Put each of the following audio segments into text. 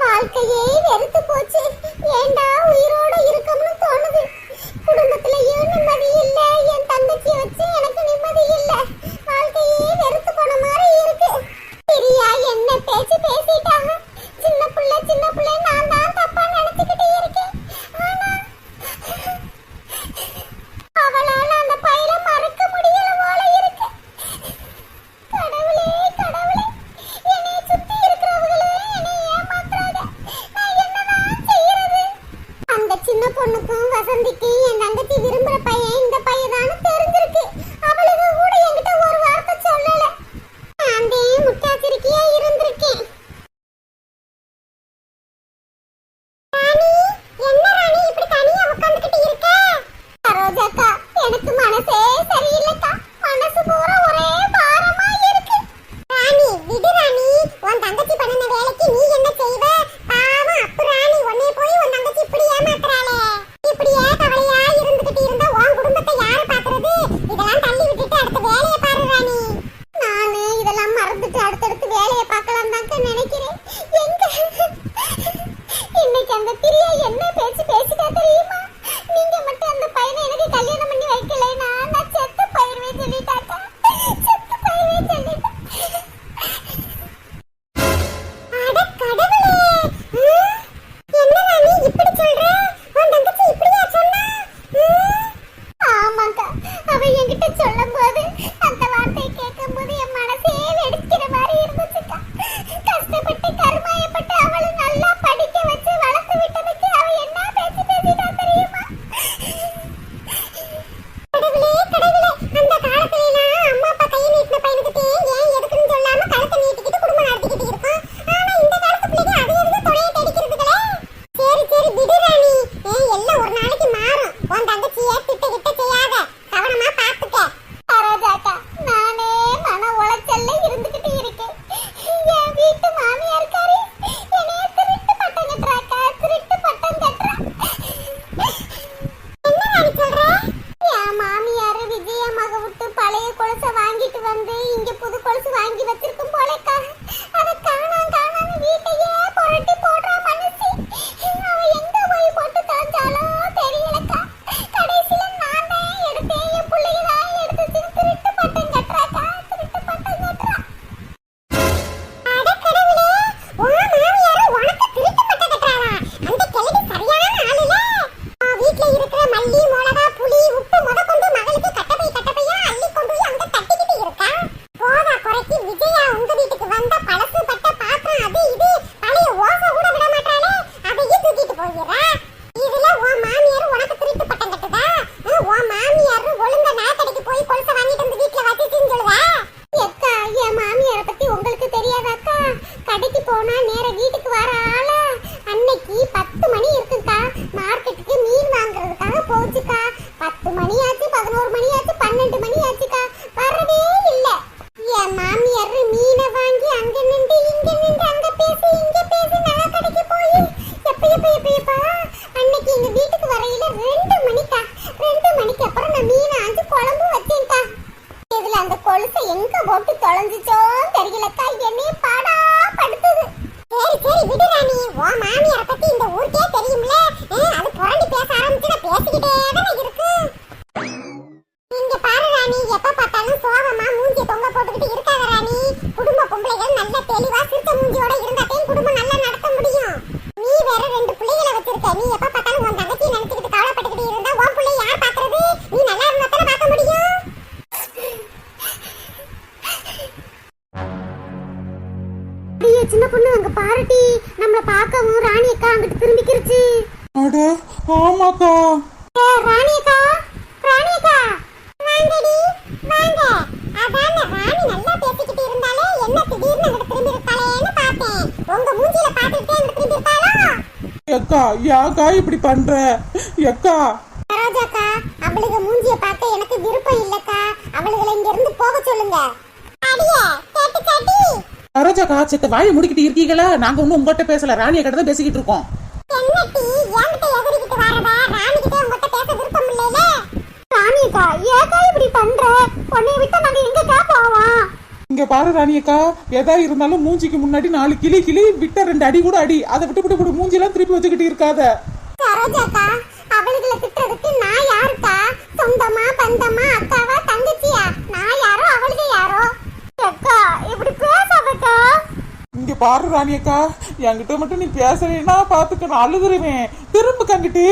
வாழ்க்கையே வெறுத்து போச்சு. ஏண்டா உயிரோட இருக்கணும்னு தோணுது. குடும்பத்திலயும் நிம்மதி இல்ல? என் தங்கச்சி வச்சு எனக்கு நிம்மதி இல்ல. வாழ்க்கையே வெறுத்து போன மாதிரி இருக்கு. பிரியா என்ன பேச்சு பேசிட்டாங்க? சின்ன பிள்ளை சின்ன புள்ள நான் தான் தப்பா நினைச்சுக்கிட்டேன். சின்ன பொண்ணு அங்க பாரட்டி நம்மள பார்க்கவும் ராணி அக்கா அங்கிட்டு திரும்பிக்கிருச்சு. அட ஆமாக்கா. ராணி அக்கா ராணி அக்கா. வாங்கடி வாங்க. அதான் ராணி நல்லா பேசிக்கிட்டு இருந்தாலே என்ன திடீர்னு அங்க திரும்பி இருக்காளேன்னு பார்த்தேன். உங்க மூஞ்சில பார்த்துட்டே அங்க திரும்பி இருக்காளோ அக்கா யாக்கா இப்படி பண்ற? அக்கா சரோஜாக்கா அவளுக்கு மூஞ்சிய பார்க்க எனக்கு விருப்பம் இல்லக்கா. அவளுகளை இங்க இருந்து போக சொல்லுங்க. அடியே கேட்டு கேட்டி. சரோஜா காச்சத்தை வாய் முடிக்கிட்டு இருக்கீங்களா? நாங்க ஒன்னும் உங்ககிட்ட பேசல. ராணியை கிட்ட தான் பேசிக்கிட்டு இருக்கோம். இங்க பாரு ராணியக்கா எதா இருந்தாலும் மூஞ்சிக்கு முன்னாடி நாலு கிளி கிளி விட்ட ரெண்டு அடி கூட அடி. அதை விட்டு விட்டு விட்டு மூஞ்சி எல்லாம் திருப்பி வச்சுக்கிட்டு இருக்காத. சரோஜாக்கா அவளுகளை திட்டுறதுக்கு நான் யாருக்கா? சொந்தமா பந்தமா அக்காவா தங்கச்சியா? நான் யாரோ அவளுக்கு யாரோ? அக்கா இப்படி பேசாதக்கா இங்க பாரு ராணி அக்கா. என்கிட்ட மட்டும் நீ பேசலைன்னா பாத்துக்க நான் அழுதுருவேன். திரும்ப கங்கிட்டு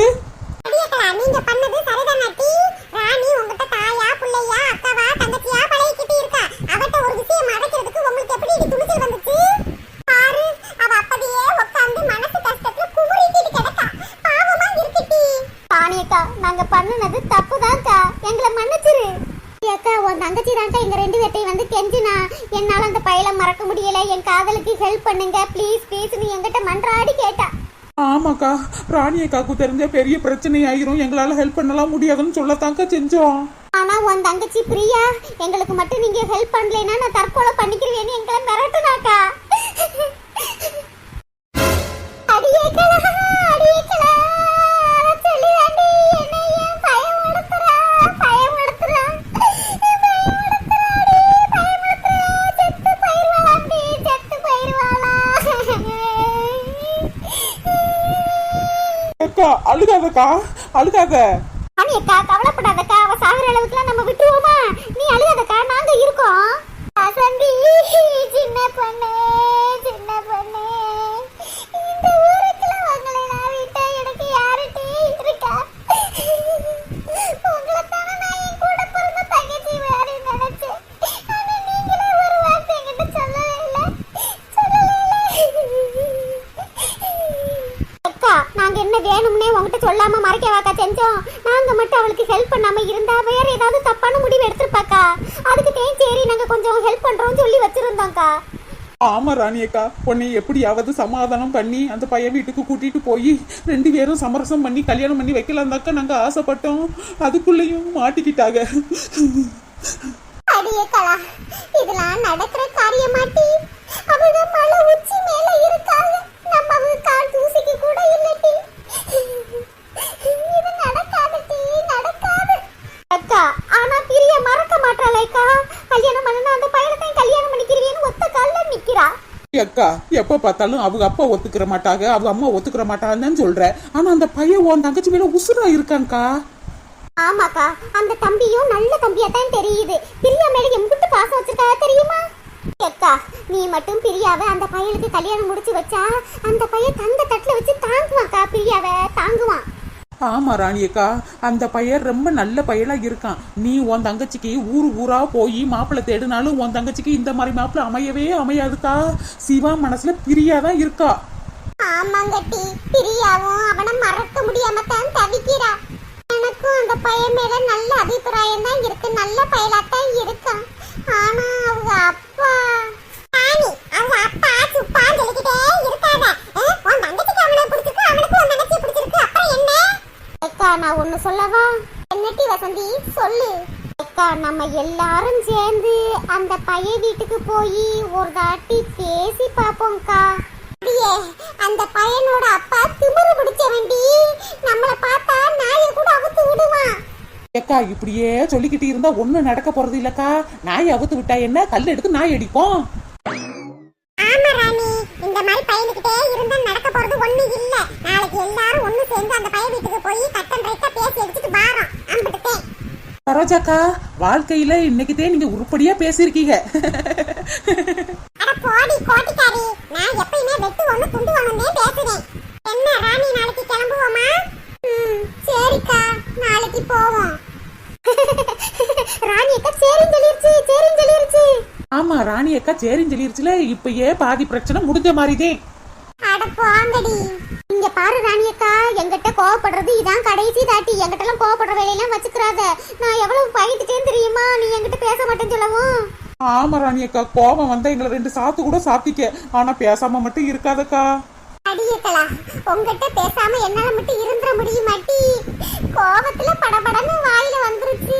அடியக்கா நீங்க பண்ணது சரிதானா டி. ராணி உங்ககிட்ட தாயா புள்ளையா அக்காவா தங்கச்சியா பழகிக்கிட்டு இருக்கா? அவட்ட ஒரு விஷயம் மறைக்கிறதுக்கு உங்களுக்கு எப்படி இது துணிச்சல் வந்துச்சு? பாரு அவ அப்படியே உட்கார்ந்து மனசு கஷ்டத்துல குமுறிட்டு கிடக்கா. பாவமா இருக்குடி ராணியக்கா நாங்க பண்ணுனது தப்புதான்க்கா. எங்களை மன்னிச்சிரு. அக்கா உன் தங்கச்சி தான்க்கா எங்க ரெண்டு பேர்ட்டையும் வந்து கெஞ்சினா என்னால அந்த பையல மறக்க முடியல. என் காதலுக்கு ஹெல்ப் பண்ணுங்க. ப்ளீஸ் ப்ளீஸ் நீ என்கிட்ட மன்றாடி கேட்டா. ஆமாக்கா ராணியக்காக்கு தெரிஞ்ச பெரிய பிரச்சனை ஆயிரும் எங்களால ஹெல்ப் பண்ணலாம் முடியாதுன்னு சொல்லத்தாங்க செஞ்சோம். ஆனா உன் தங்கச்சி பிரியா எங்களுக்கு மட்டும் நீங்க ஹெல்ப் பண்ணலைன்னா நான் தற்கொலை பண்ணிக்கிறேன்னு எங்களை மிரட்டுனாக்கா. அழுகாதக்கா அழுகாத. அனி அக்கா கவலைப்படாதக்கா அவ சாகுற அளவுக்குலாம் நம்ம விட்டுருவோமா? நீ அழுகாதக்கா நாங்க இருக்கோம். வசந்தி சின்ன பொண்ணு சின்ன பொண்ணு இந்த ஊருக்குள்ள உங்களை நான் விட்டா எனக்கு யாருட்டி இருக்கா உங்களை தானே நான் என் கூட பிறந்த தங்கச்சி மாதிரி நினைச்சேன் ஆனா நீங்களே ஒரு வார்த்தை என்கிட்ட சொல்லவே இல்லை சொல்லவே அக்கா நாங்க என்ன வேணும்னே உங்ககிட்ட சொல்லாம மறைக்கவாக்கா செஞ்சோம் நாங்க மட்டும் அவளுக்கு ஹெல்ப் பண்ணாம இருந்தா வேற ஏதாவது தப்பான முடிவு எடுத்திருப்பாக்கா அதுக்கு தான் சரி நாங்க கொஞ்சம் ஹெல்ப் பண்றோம்னு சொல்லி வச்சிருந்தோம்க்கா ஆமா ராணியக்கா உன்னை எப்படியாவது சமாதானம் பண்ணி அந்த பையன் வீட்டுக்கு கூட்டிட்டு போய் ரெண்டு பேரும் சமரசம் பண்ணி கல்யாணம் பண்ணி வைக்கலாம்தாக்கா நாங்க ஆசைப்பட்டோம். அதுக்குள்ளேயும் மாட்டிக்கிட்டாங்க. அடியே கலா இதெல்லாம் நடக்கிற காரியமாட்டி அவங்க மலை உச்சி மேல இருக்காங்க நம்ம கால் தூசிக்கு கூட இல்லட்டி இது நடக்காது அக்கா ஆனா பிரிய மறக்க மாட்டாளேக்கா கல்யாணம் பண்ணனா அக்கா எப்ப பார்த்தாலும் அவங்க அப்பா ஒத்துக்கிற மாட்டாங்க அவங்க அம்மா ஒத்துக்கிற மாட்டாங்கன்னு சொல்ற. ஆனா அந்த பையன் உன் தங்கச்சி மேல உசுரா இருக்கான்க்கா. ஆமாக்கா அந்த தம்பியும் நல்ல தம்பியா தான் தெரியுது. பிரியா மேல எம்பிட்டு பாசம் வச்சிருக்கா தெரியுமா? அக்கா நீ மட்டும் பிரியாவை அந்த பையனுக்கு கல்யாணம் முடிச்சு வச்சா அந்த பையன் தந்த தட்டுல வச்சு தாங்குவான்க்கா பிரியாவை தாங்குவான். ஆமா ராணியக்கா அந்த பையன் ரொம்ப நல்ல பையனா இருக்கான். நீ உன் தங்கச்சிக்கு ஊர் ஊரா போய் மாப்பிள்ளை தேடினாலும் உன் தங்கச்சிக்கு இந்த மாதிரி மாப்பிள்ளை அமையவே அமையாதுக்கா. சிவா மனசுல பிரியாதான் இருக்கா. ஆமாங்கட்டி பிரியாவும் அவனை மறக்க முடியாம தான் தவிக்கிறா. எனக்கும் அந்த பையன் மேல நல்ல அபிப்பிராயம் தான் இருக்கு. நல்ல பயலாத்தான் இருக்கான். ஆனா அவங்க அப்பா அவங்க அப்பா சுப்பான்னு சொல்லிக்கிட்டே இருக்காங்க. உன் தங்கச்சிக்கு அவனை பிடிச்சிருக்கு? அவனுக்கு உன் தங்கச்சி பிடிச்சிருக்கு அப்புறம் என்ன அக்கா நான் ஒண்ணு சொல்லவா? என்னட்டி வசந்தி சொல்லு. அக்கா நம்ம எல்லாரும் சேர்ந்து அந்த பையன் வீட்டுக்கு போய் ஒரு தாட்டி பேசி பாப்போம்க்கா அப்படியே அந்த பையனோட அப்பா திமிரு பிடிச்ச வண்டி நம்மள பார்த்தா நாயை கூட அவுத்து விடுவான். ஏக்கா இப்படியே சொல்லிக்கிட்டு இருந்தா ஒண்ணும் நடக்க போறது இல்லக்கா. நாய் அவுத்து விட்டா என்ன? கல் எடுத்து நாய் அடிப்போம் ஆமா ராணி இந்த மாதிரி பையனுக்கிட்டே இருந்தா நடக்க போறது ஒண்ணு இல்ல நாளைக்கு எல்லாரும் ஒண்ணு சேர்ந்து அந்த பையன் வீட்டுக்கு போய் கட்டன் ரைட்டா பேசி எடுத்துட்டு வாரோம் அம்பிட்டுட்டேன். சரோஜாக்கா வாழ்க்கையில இன்னைக்குதே நீங்க உருப்படியா பேசியிருக்கீங்க. அட போடி கோட்டிக்காரி. நான் எப்பயுமே வெட்டு ஒண்ணு துண்டு ஒண்ணுன்னே பேசுறேன் என்ன ராணி நாளைக்கு கிளம்புவோமா? சரிக்கா நாளைக்கு போவோம். ராணி அக்கா சரின்னு சொல்லிருச்சு சரின்னு சொல்லிருச்சு. ஆமா ராணி அக்கா சரின்னு சொல்லிருச்சுல இப்பயே பாதி பிரச்சனை முடிஞ்ச மாதிரிதே. அட போங்கடி இங்க பாரு ராணி அக்கா எங்கிட்ட கோவப்படுறது இதான் கடைசி தாட்டி. எங்கிட்ட எல்லாம் கோவப்படுற வேலையெல்லாம் வச்சுக்கிறாத. நான் எவ்வளவு பயந்துட்டேன்னு தெரியுமா? நீ என்கிட்ட பேச மாட்டேன்னு சொல்லவும். ஆமா ராணி அக்கா கோபம் வந்தா எங்களை ரெண்டு சாத்து கூட சாத்திக்க. ஆனா பேசாம மட்டும் இருக்காதக்கா. அடியக்கலா உங்ககிட்ட பேசாம என்னால மட்டும் இருந்துட முடியுமாட்டி? கோவத்துல படபடன்னு வாயில வந்துருச்சு.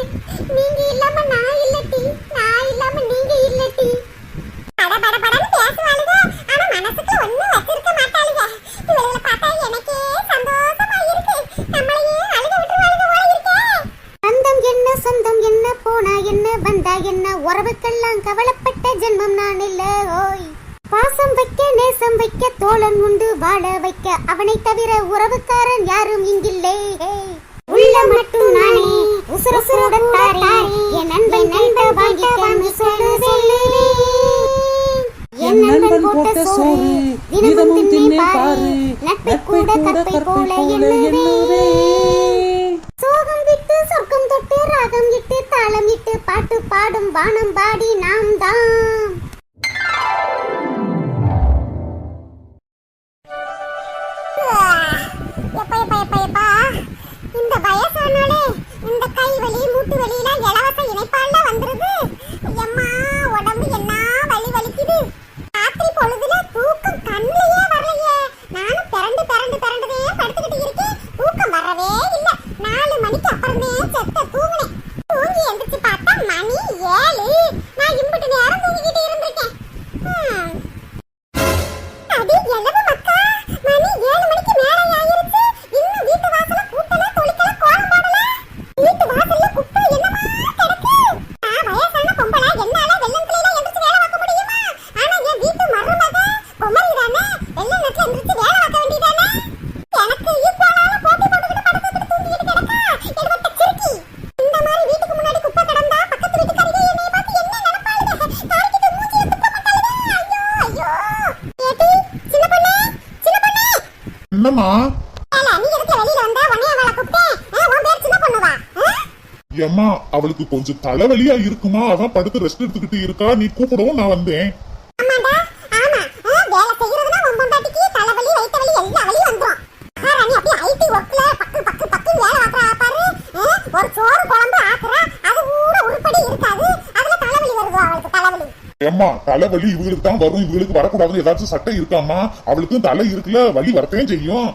நீங்க இல்லாம நான் இல்லட்டி. நான் இல்லாம நீங்க இல்லட்டி. பட பட படன்னு பேசுவாளுங்க. ஆனா மனசுக்கு ஒண்ணும் உறவுக்கெல்லாம் கவலைப்பட்ட ஜென்மம் நான் ஓய். பாசம் வைக்க நேசம் வைக்க தோழன் உண்டு வாழ வைக்க அவனை தவிர உறவுக்காரன் யாரும் இங்கில்லை. உள்ள மட்டும் நானே உசுர உசுரோட என் அன்பை நண்பை வாங்கிக்க சொல்லு என் நண்பன் போட்ட சோறு? தினமும் தின்னே பாரு. நட்பை கூட கற்பை போல எண்ணுவே சோகம் விட்டு சொர்க்கம் தொட்டு ராகம் இட்டு தாளம் இட்டு பாட்டு பாடும் வானம் பாடி நாம் தான் ஆ? ஏம்மா அவளுக்கு கொஞ்சம் தலைவலியா இருக்குமா? அதான் படுத்து ரெஸ்ட் எடுத்துக்கிட்டு இருக்கா. நீ கூப்பிடவும் நான் வந்தேன் ஆமாடா ஆமா ஆ, வேலை செய்யறதுனா உன் பொண்டாட்டிக்கு தலைவலி வயிற்று வலி எல்லா வலியும் வந்துரும் மகாராணி அப்படியே ஐடி ஒர்க்ல பக்கு பக்கு பக்கு வேலை பார்க்கறா பாரு ஆ, ஒரு சோறு குழம்பு ஆக்குறா அது கூட உருப்படி இருக்காது அதுல தலைவலி வருது அவளுக்கு தலைவலி ஏம்மா தலைவலி இவங்களுக்கு தான் வரும் இவங்களுக்கு வரக்கூடாதுன்னு ஏதாச்சும் சட்டம் இருக்காமா அவளுக்கும் தலை இருக்குல்ல வலி வரத்தையும் செய்யும்.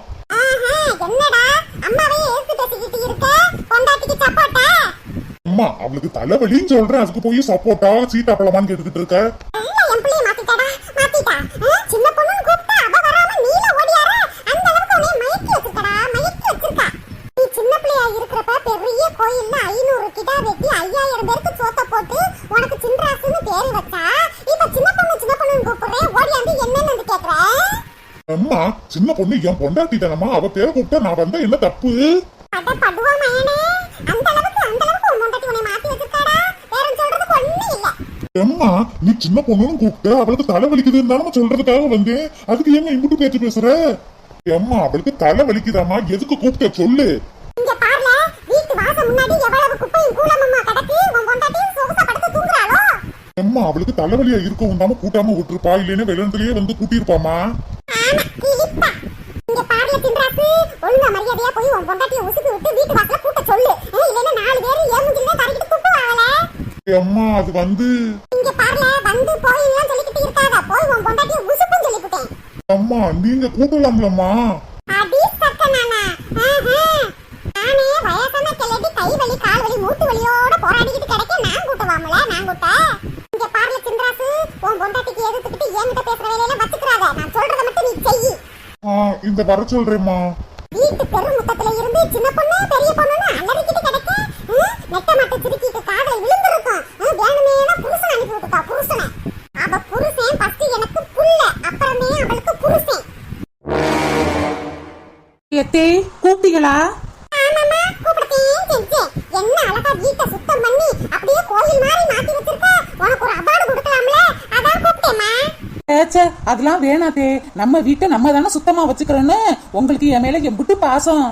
அம்மா அவளுக்கு தலைவலின்னு சொல்றேன். அதுக்கு போய் சப்போட்டா சீட்டாப்பழமான்னு கேட்டுக்கிட்டு இருக்க எல்லாம் என் பிள்ளைய மாத்திட்டாடா மாத்திட்டா ஆ, சின்ன பொண்ணுன்னு கூப்பிட்டா அவ வராம நீல ஓடியாரா அந்த அளவுக்கு உன்னை மயக்கி வச்சிருக்கடா மயக்கி வச்சிருக்கா நீ சின்ன பிள்ளையா இருக்கிறப்ப பெரிய கோயில்ல ஐநூறு கிடா வெட்டி ஐயாயிரம் பேருக்கு சோத்த போட்டு உனக்கு சின்ராசுன்னு பேரு வச்சா இப்ப சின்ன பொண்ணு சின்ன பொண்ணுன்னு கூப்பிடுறேன் ஓடியாந்து என்னன்னு வந்து கேக்குற அம்மா சின்ன பொண்ணு என் பொண்டாட்டி தானம்மா அவ பேரை கூப்பிட்டா நான் வந்தா என்ன தப்பு? அம்மா நீ சின்ன பொண்ணுன்னு கூப்பிட்டு அவளுக்கு தலை வலிக்குதுன்னு தானே சொல்றதுக்காக வந்தேன். அதுக்கு ஏங்க இம்புட்டு பேச்சு பேசுற? அம்மா அவளுக்கு தலை வலிக்குதாம்மா எதுக்கு கூப்பிட்ட சொல்லு. அம்மா அவளுக்கு தலைவலியா இருக்க உண்டாம கூட்டாம விட்டுருப்பா இல்லைன்னா வெள்ளத்திலேயே வந்து கூட்டியிருப்பாமா போய் அம்மா அது வந்து. இங்க பாருல வந்து போயிலாம் சொல்லிக்கிட்டு இருக்காத. போய் உன் பொண்டாட்டிய உசுப்புன்னு சொல்லிவிட்டேன். அம்மா நீங்க கூட்டலாம்லம்மா அடி சக்கனானா ஆஹா. நானே வயசான கிளடி கை வலி கால் வலி மூட்டு வலியோட போராடிக்கிட்டு கிடைக்க நான் கூட்டுவாமல நான் கூட்ட இங்க பாருல சின்ராசு உன் பொண்டாட்டிக்கு எதிர்த்துக்கிட்டு என்கிட்ட பேசுற வேலையில வச்சுக்கிறாத நான் சொல்றத மட்டும் நீ செய் ஆ, இந்த வர சொல்றேம்மா வீட்டு பெருமுத்தத்துல இருந்து சின்ன பொண்ணு பெரிய பொண்ணுன்னு அலறிக்கிட்டு கிடக்க ம், நெட்ட மட்ட சிரிக்கிட்டு காதல விழுந்திருக்கும் ம், வேணுமேனா புருஷன் அனுப்பி விட்டுட்டா புருஷனை அவ புருஷன் ஃபர்ஸ்ட் எனக்கு புள்ள அப்புறமே அவளுக்கு புருஷன் எத்தே கூப்பிட்டீங்களா ஆமாமா கூப்பிடத்தையும் செஞ்சேன் என்ன அழகா வீட்டை சுத்தம் பண்ணி அப்படியே கோயில் மாதிரி மாத்தி வச்சிருக்க உனக்கு ஒரு அவார்டு கொடுக்கலாம்ல அதான் கூப்பிட்டேம்மா ஏச்சே அதெல்லாம் வேணாத்தே நம்ம வீட்டை நம்ம தானே சுத்தமா வச்சுக்கிறோன்னு உங்களுக்கு என் மேல எம்புட்டு பாசம்.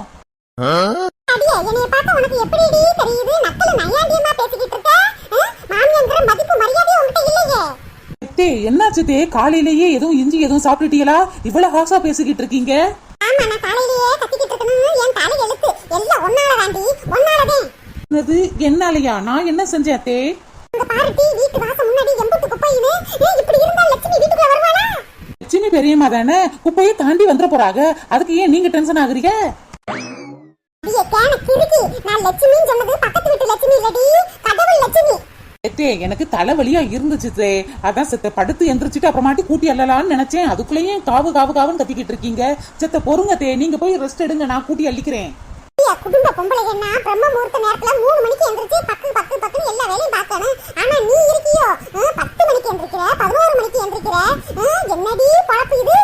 என்னாச்சு தே? காலையிலேயே எதுவும் இஞ்சி எதுவும் சாப்பிட்டுட்டீங்களா? இவ்வளவு ஹாசா பேசிக்கிட்டு இருக்கீங்க. என்னது? என்னாலயா? நான் என்ன செஞ்சேன் பாருட்டி வீட்டு வாசல் முன்னாடி எம்புட்டு குப்பையுமே ஏய் இப்படி இருந்தா லட்சுமி வீட்டுக்குள்ள வருவாளா லட்சுமி பெரியம்மா தானே? குப்பையை தாண்டி வந்துட போறாங்க. அதுக்கு ஏன் நீங்க டென்ஷன் ஆகுறீங்க? எனக்கு தலைவலியா இருந்துச்சு அதான் செத்த படுத்து எந்திரிச்சிட்டு அப்புறமாட்டி கூட்டி அள்ளலாம்னு நினைச்சேன். அதுக்குள்ளேயும் காவு காவு காவுன்னு கத்திக்கிட்டு இருக்கீங்க. செத்த பொறுங்க தே. நீங்க போய் ரெஸ்ட் எடுங்க நான் கூட்டி அள்ளிக்கிறேன். அப்படியா குடும்ப பொம்பளைங்கன்னா பிரம்ம முகூர்த்த நேரத்துல மூணு மணிக்கு எந்திரிச்சு பக்கு பக்கு பக்குன்னு எல்லா வேலையும் பார்க்கணும். ஆனா நீ இருக்கியோ? பத்து மணிக்கு எந்திரிக்கிற? பதினோரு மணிக்கு எந்திரிக்கிற? என்னடி பழப்பு இது?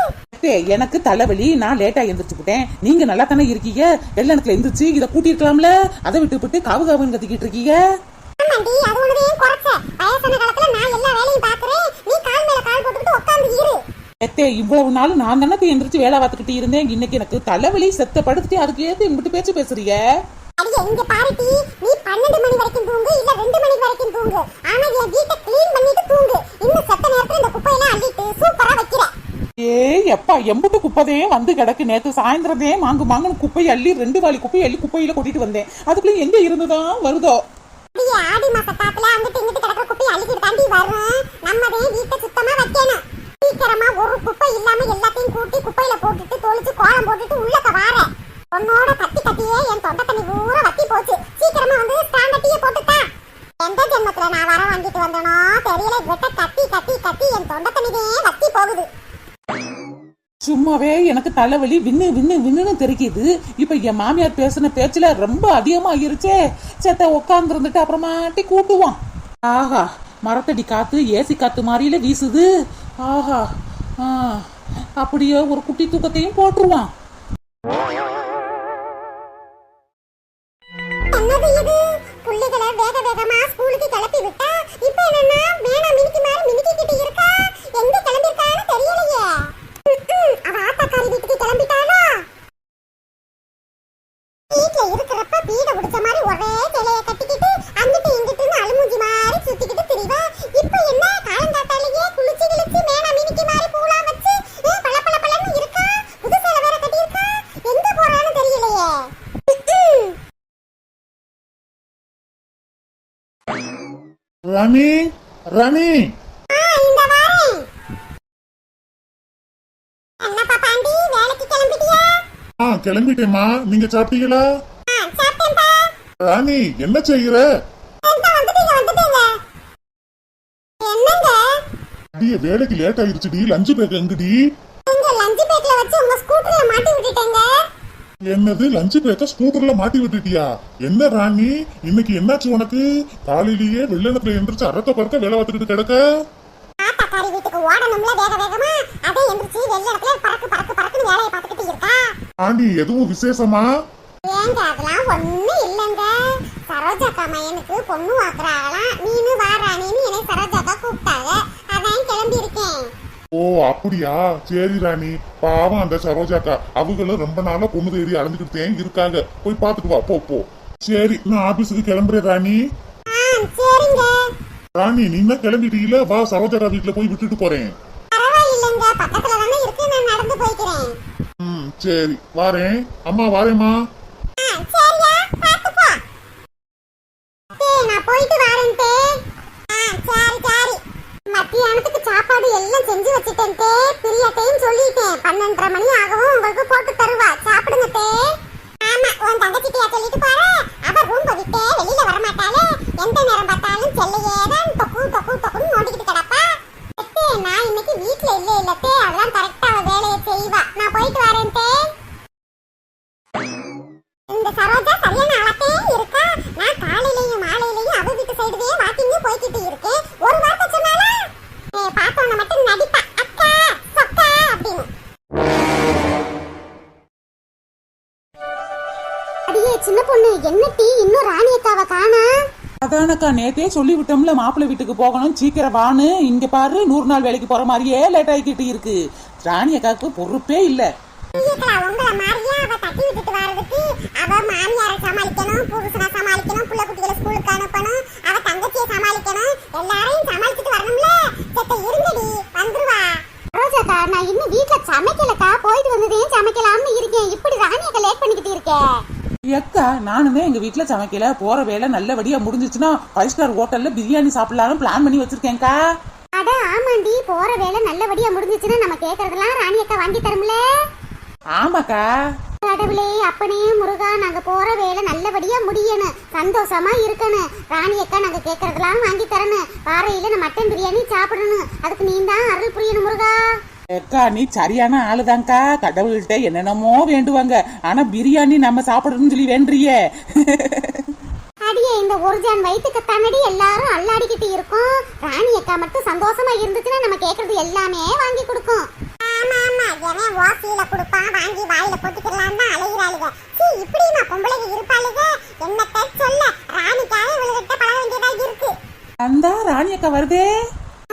எனக்கு தலைவலி நான் லேட்டா எந்திரிச்சுக்கிட்டேன் நீங்க நல்லா தானே இருக்கீங்க வெள்ளனத்துல எந்திரிச்சு இதை கூட்டி இருக்கலாம்ல அதை விட்டு விட்டு காவு காவுன்னு கத்திக்கிட்டு இருக்கீங்க? ஆமாண்டி அது ஒண்ணுதையும் குறைச்ச. வயசான காலத்துல நான் எல்லா வேலையும் பாக்குறேன் நீ கால் மேல கால் போட்டுக்கிட்டு உட்கார்ந்து இரு. எத்தே இவ்வளவு நாள் நான் தானே எந்திரிச்சு வேலை பார்த்துக்கிட்டு இருந்தேன். இன்னைக்கு எனக்கு தலைவலி செத்த படுத்துட்டு அதுக்கு ஏத்து இம்பிட்டு பேச்சு பேசுறீங்க? அடியே இங்க பாருடி நீ பன்னெண்டு மணி வரைக்கும் தூங்கு இல்ல ரெண்டு மணி வரைக்கும் தூங்கு. ஆனா என் வீட்டை க்ளீன் பண்ணிட்டு தூங்கு. இன்னும் செத்த நேரத்துல இந்த குப்பையெல்லாம் அள்ளிட்டு சூப்பரா வைக்கிற. ஏ எப்பா எம்புட்டு குப்பதையே வந்து கிடக்கு. நேத்து சாயந்தரமே மாங்கு மாங்குன்னு குப்பை அள்ளி ரெண்டு வாளி குப்பை அள்ளி குப்பையில கொட்டிட்டு வந்தேன். அதுக்குள்ள எங்க இருந்துதான் வருதோ? அடியே ஆடி மாச காத்துல அங்கிட்டு இங்கிட்டு கிடக்குற குப்பையை அள்ளிக்கிட்டு தாண்டி வரும். நம்மதே வீட்டை சுத்தமா வைக்கணும். சீக்கிரமா ஒரு குப்பை இல்லாம எல்லாத்தையும் கூட்டி குப்பையில போட்டுட்டு தொளிச்சு கோலம் போட்டுட்டு உள்ளக்க வார உன்னோட கத்தி கத்தியே என் தொண்டை தண்ணி ஊற வத்தி போச்சு. சீக்கிரமா வந்து ஸ்டாண்ட் டீயை போட்டுட்டா. எந்த ஜென்மத்துல நான் வர வாங்கிட்டு வந்தனோ தெரியல. வெட்ட கத்தி கத்தி கத்தி என் தொண்டை தண்ணியே வத்தி போகுது. சும்மாவே எனக்கு தலைவலி விண்ணு விண்ணு விண்ணுன்னு தெரிக்குது இப்ப என் மாமியார் பேசின பேச்சுல ரொம்ப அதிகமாகிருச்சே. ஆயிருச்சே சேத்த உட்காந்துருந்துட்டு அப்புறமாட்டி கூட்டுவான். ஆஹா மரத்தடி காத்து ஏசி காத்து மாதிரியில வீசுது. ஆஹா ஆ அப்படியே ஒரு குட்டி தூக்கத்தையும் போட்டுருவான். ஆ கிளம்பிட்டேம்மா. நீங்க சாப்பிட்டீங்களா. ராணி என்ன. என்னங்க? அடியே வேலைக்கு லேட் ஆயிருச்சுடி லஞ்சு பேக் எங்கடி? என்னது லஞ்சு பேக்க ஸ்கூட்டர்ல மாட்டி விட்டுட்டியா? என்ன ராணி இன்னைக்கு என்னாச்சு உனக்கு? காலையிலேயே வெள்ளனத்துல எந்திரிச்சு அறக்க பறக்க வேலை பார்த்துக்கிட்டு கிடக்க? வீட்டுக்கு ஓடணும்ல வேக வேகமா. அதே எந்திரிச்சு வெள்ள இடத்துல பறக்கு பறக்கு பறக்குன்னு வேலையை பார்த்துக்கிட்டு இருக்கா. ஆண்டி எதுவும் விசேஷமா? ஏங்க அதெல்லாம் ஒண்ணும் இல்லைங்க. சரோஜாக்கா மையனுக்கு பொண்ணு வாக்குறாங்களாம் நீனு வாராணின்னு என்னை சரோஜாக்கா கூப்பிட்டாங்க. அதான் கிளம்பி இருக்கேன். ஓ அப்படியா? சரி ராணி. பாவம் அந்த சரோஜாக்கா அவங்களும் ரொம்ப நாளா பொண்ணு தேடி அலைஞ்சுக்கிட்டே இருக்காங்க. போய் பாத்துட்டு வா போ போ. சரி நான் ஆபீஸுக்கு கிளம்புறேன் ராணி. சரிங்க. ராணி நீ தான் கிளம்பிட்டீங்களா வா சரோஜாக்கா வீட்டுல போய் விட்டுட்டு போறேன். பரவாயில்லைங்க. பக்கத்துல தானே இருக்கு. நான் நடந்து போய்க்கிறேன். சரி வாரேன். அம்மா வாரேம்மா. ஆ, சரியா? நான் போயிட்டு வரேன் டே ஆ சரி சரி. மத்தியானத்துக்கு சாப்பாடு எல்லாம் செஞ்சு வச்சுட்டேன் டே பிரியாட்டையும் சொல்லிட்டேன். பன்னெண்டரை மணி ஆகவும் உங்களுக்கு போட்டு தருவா. சாப்பிடுங்க டே ஆமா உன் தங்கச்சிட்டியா சொல்லிட்டு போற அவ ரூம் விட்டே வெளியில வர எந்த அதானக்கா நேத்தே சொல்லி விட்டோம்ல மாப்பிள்ளை வீட்டுக்கு போகணும் சீக்கிரம் வான்னு. இங்க பாரு நூறு நாள் வேலைக்கு போற மாதிரியே லேட் ஆகிக்கிட்டு இருக்கு. ராணி அக்காவுக்கு பொறுப்பே இல்ல. ஐயக்கா உங்களை மாதிரியா அவ தட்டி விட்டுட்டு வர்றதுக்கு அவ மாமியாரை சமாளிக்கணும் புருஷனை சமாளிக்கணும் புள்ள குட்டிகளை ஸ்கூலுக்கு அனுப்பணும் அவ தங்கச்சியை சமாளிக்கணும் எல்லாரையும் சமாளிச்சுட்டு வரணும்ல. செத்த இருங்கடி வந்துருவா. ரோஜாக்கா நான் இன்னும் வீட்ல சமைக்கலக்கா? போயிட்டு வந்ததையும் சமைக்கலாம்னு இருக்கேன். இப்படி ராணியக்கா லேட் பண்ணிக்கிட்டு இருக்கேன் எக்கா நானுமே எங்க வீட்டுல சமைக்கல. போற வேலை நல்லபடியா முடிஞ்சிச்சுன்னா ஃபைவ் ஸ்டார் ஹோட்டல்ல பிரியாணி சாப்பிடலாம்னு பிளான் பண்ணி வச்சிருக்கேன்க்கா. அட ஆமாண்டி. போற வேலை நல்லபடியா முடிஞ்சிச்சுன்னா நம்ம கேக்குறதெல்லாம் ராணி அக்கா வாங்கி தரும்ல. ஆமாக்கா. கடவுளே அப்பனே முருகா நாங்க போற வேலை நல்லபடியா முடியணும். சந்தோஷமா இருக்கணும். ராணி அக்கா நாங்க கேக்குறதெல்லாம் வாங்கி தரணும். பாறையில நான் மட்டன் பிரியாணி சாப்பிடணும். அதுக்கு நீ தான் அருள் புரியணும் முருகா. அக்கா நீ சரியான ஆளுதான்க்கா. கடவுள்கிட்ட என்னென்னமோ வேண்டுவாங்க. ஆனா பிரியாணி நம்ம சாப்பிடணும்னு சொல்லி வேண்டுறியே. அடியே இந்த ஒரு ஜான் வயிற்றுக்கு தன்னடி எல்லாரும் அல்லாடிக்கிட்டு இருக்கோம். ராணி அக்கா மட்டும் சந்தோஷமா இருந்துச்சுன்னா நம்ம கேக்குறது எல்லாமே வாங்கி கொடுக்கும். ஆமா ஆமா. எவன் ஓசியில கொடுப்பான் வாங்கி வாயில போட்டுக்கலாம் தான் அலைகிறாளுக சீ இப்படி நான் பொம்பளைங்க இருப்பாளுக? என்னத்த சொல்ல? ராணிக்காக இவளுகிட்ட பழக வேண்டியதா இருக்கு. அந்த ராணி அக்கா வருதே.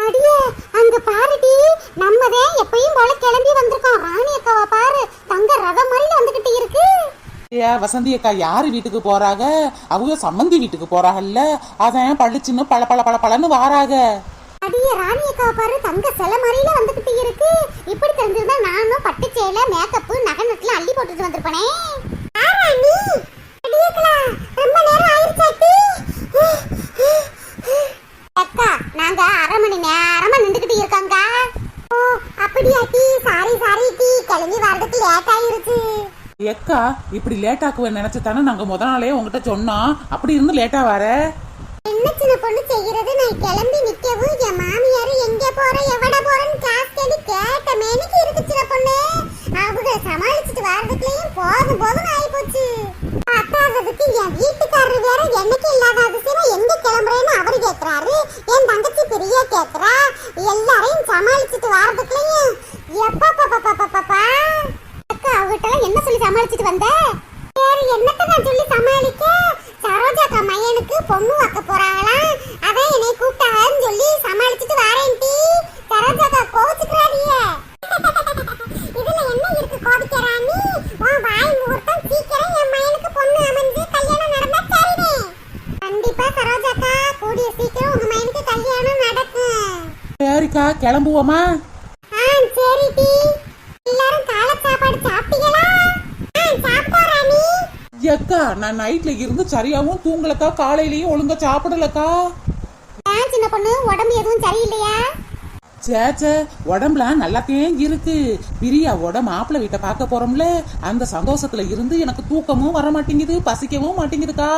அடியே அங்க பாருடி நம்மதே எப்பயும் போல கிளம்பி வந்திருக்கோம். ராணி அக்காவை பாரு. தங்க ரதம் மாதிரி வந்துகிட்டு இருக்கு. ஏ வசந்தி அக்கா யாரு வீட்டுக்கு போறாங்க அவங்க சம்மந்தி வீட்டுக்கு போறாங்கல்ல அதான் பளிச்சுன்னு பல பல பல பலன்னு வாராக. அடியே ராணி அக்காவை பாரு. தங்க சிலை மாதிரில வந்துகிட்டு இருக்கு. இப்படி தெரிஞ்சிருந்தா நானும் பட்டு சேலை மேக்கப் நகை நட்டுல அள்ளி போட்டுட்டு வந்திருப்பனே ரொம்ப நேரம் ஆயிருச்சாட்டி அக்கா நாங்க அரை மணி நேரமா நின்றுகிட்டு இருக்கோங்க ஓ அப்படியா டீ சாரி சாரி டீ கிளம்பி வர்றதுக்கு லேட் ஆயிருச்சு எக்கா இப்படி லேட் ஆக்குவேன் நினைச்சதானே நாங்க முத நாளே உங்ககிட்ட சொன்னோம். அப்படி இருந்து லேட்டா வர? என்ன சின்ன பொண்ணு செய்யறது? நான் கிளம்பி நிக்கவும் என் மாமியார் எங்க போற எவட போறன்னு காசு கேட்டு கேட்ட மேனிக்கு இருக்கு சின்ன பொண்ணு. அவங்க சமாளிச்சுட்டு வர்றதுக்குள்ளேயும் போதும் போதும் ஆயி போச்சு பத்தாததுக்கு என் வீட்டுக்காரர் வேற என்னைக்கு இல்லாத அதிசயம் எங்க கிளம்புறேன்னு அவரு கேக்குறாரு. என் தங்கச்சி பெரிய கேக்குறா. எல்லாரையும் சமாளிச்சுட்டு வர்றதுக்குள்ளேயும் எப்பா சொல்லி சமாளிச்சுட்டு வந்த? வேற என்னத்த நான் சொல்லி சமாளிக்க சரோஜாக்கா மையனுக்கு பொண்ணு வைக்க போறாங்களாம் அதான் என்னை கூப்பிட்டாங்கன்னு சொல்லி சமாளிச்சுட்டு வரேன் டி. சரோஜாக்கா கோவிச்சுக்கிறாடியே இதுல என்ன இருக்கு கோவிக்கிறானி உன் வாய் முகூர்த்தம் சீக்கிரம் என் மையனுக்கு பொண்ணு அமைஞ்சு கல்யாணம் நடந்தா சரினே. கண்டிப்பா சரோஜாக்கா கூடிய சீக்கிரம் உங்க மையனுக்கு கல்யாணம் நடக்கும். சரிக்கா கிளம்புவோமா ஆ சரி டி எல்லாரும் காலை சாப்பாடு சாப்பிட்டீங்களா ஆ சாப்பிட்டா ராணி எக்கா நைட்ல இருந்து சரியாவும் தூங்கலக்கா காலையிலயும் ஒழுங்கா சாப்பிடலக்கா. ஏன் சின்ன பொண்ணு? உடம்பு எதுவும் சரியில்லையா? சேச்சே உடம்புலாம் நல்லாத்தையும் இருக்கு. பிரியாவோட மாப்பிள்ளை வீட்டை பார்க்க போறோம்ல. அந்த சந்தோஷத்துல இருந்து எனக்கு தூக்கமும் வர மாட்டேங்குது பசிக்கவும் மாட்டேங்குதுக்கா.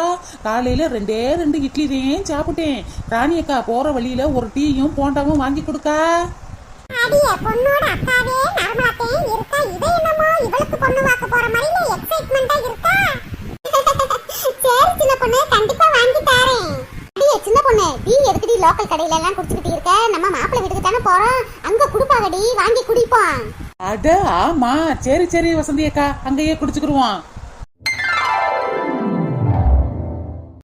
காலையில ரெண்டே ரெண்டு இட்லி தான் சாப்பிட்டேன். ராணி அக்கா போற வழியில ஒரு டீயும் போண்டாவும் வாங்கி கொடுக்கா. அடியே பொண்ணோட அக்காவே நர்மலாத்தே இருக்கா? இவ என்னமோ இவளுக்கு பொண்ணு வாக்க போற மாதிரி எக்ஸைட்மெண்டா இருக்கா? சரி சின்ன பொண்ணு கண்டிப்பா வாங்கி தரேன். அடியே சின்ன பொண்ணு டீ எதுக்குடி லோக்கல் கடையில எல்லாம் குடிச்சுக்கிட்டு இருக்க? நம்ம மாப்பிள்ளை வீட்டுக்கு தானே போறோம். அங்க குடுப்பாங்கடி வாங்கி குடிப்போம். அட ஆமா. சரி சரி வசந்தி அக்கா அங்கேயே குடிச்சுக்கிருவோம்.